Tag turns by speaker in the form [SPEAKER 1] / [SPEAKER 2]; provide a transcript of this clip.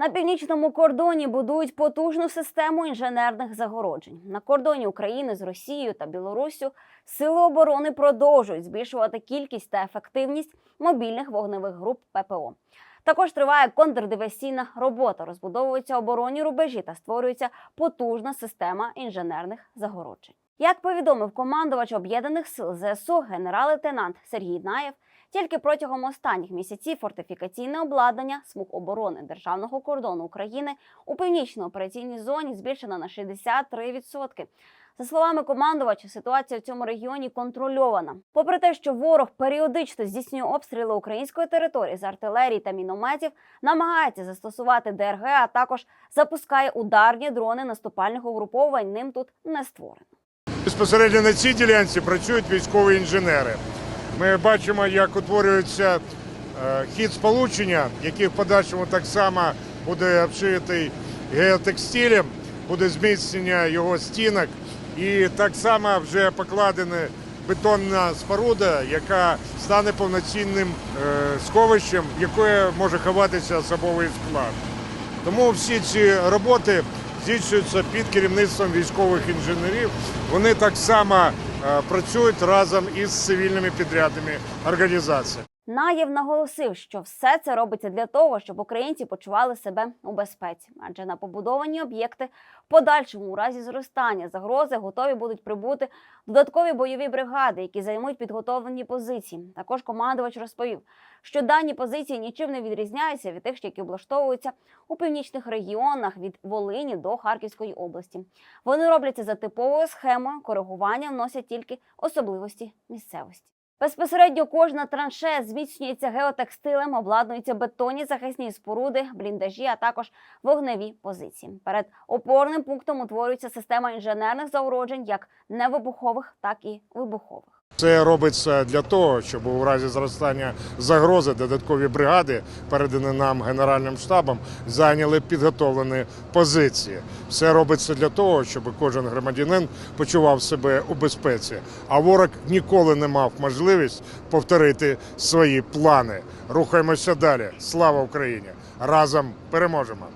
[SPEAKER 1] На північному кордоні будують потужну систему інженерних загороджень. На кордоні України з Росією та Білоруссю сили оборони продовжують збільшувати кількість та ефективність мобільних вогневих груп ППО. Також триває контрдиверсійна робота, розбудовуються оборонні рубежі та створюється потужна система інженерних загороджень. Як повідомив командувач об'єднаних сил ЗСУ генерал-лейтенант Сергій Наєв, тільки протягом останніх місяців фортифікаційне обладнання смуг оборони державного кордону України у північній операційній зоні збільшено на 63%. За словами командувача, ситуація в цьому регіоні контрольована. Попри те, що ворог періодично здійснює обстріли української території з артилерії та мінометів, намагається застосувати ДРГ, а також запускає ударні дрони наступальних угруповань. Ним тут не створено.
[SPEAKER 2] Безпосередньо на цій ділянці працюють військові інженери. Ми бачимо, як утворюється е, хід сполучення, який в подальшому так само буде обшитий геотекстилем, буде зміцнення його стінок, і так само вже покладена бетонна споруда, яка стане повноцінним е, сховищем, в яке може ховатися особовий склад. Тому всі ці роботи здійснюються під керівництвом військових інженерів. Вони так само е, працюють разом із цивільними підрядними організаціями.
[SPEAKER 1] Наєв наголосив, що все це робиться для того, щоб українці почували себе у безпеці, адже на побудовані об'єкти в подальшому у разі зростання загрози готові будуть прибути додаткові бойові бригади, які займуть підготовлені позиції. Також командувач розповів, що дані позиції нічим не відрізняються від тих, які облаштовуються у північних регіонах від Волині до Харківської області. Вони робляться за типовою схемою, коригування вносять тільки особливості місцевості. Безпосередньо кожна траншея зміцнюється геотекстилем, обладнуються бетонні захисні споруди, бліндажі, а також вогневі позиції. Перед опорним пунктом утворюється система інженерних загороджень, як невибухових, так і вибухових.
[SPEAKER 2] Це робиться для того, щоб у разі зростання загрози додаткові бригади, передані нам Генеральним штабом, зайняли підготовлені позиції. Все робиться для того, щоб кожен громадянин почував себе у безпеці. А ворог ніколи не мав можливість повторити свої плани. Рухаємося далі. Слава Україні! Разом переможемо!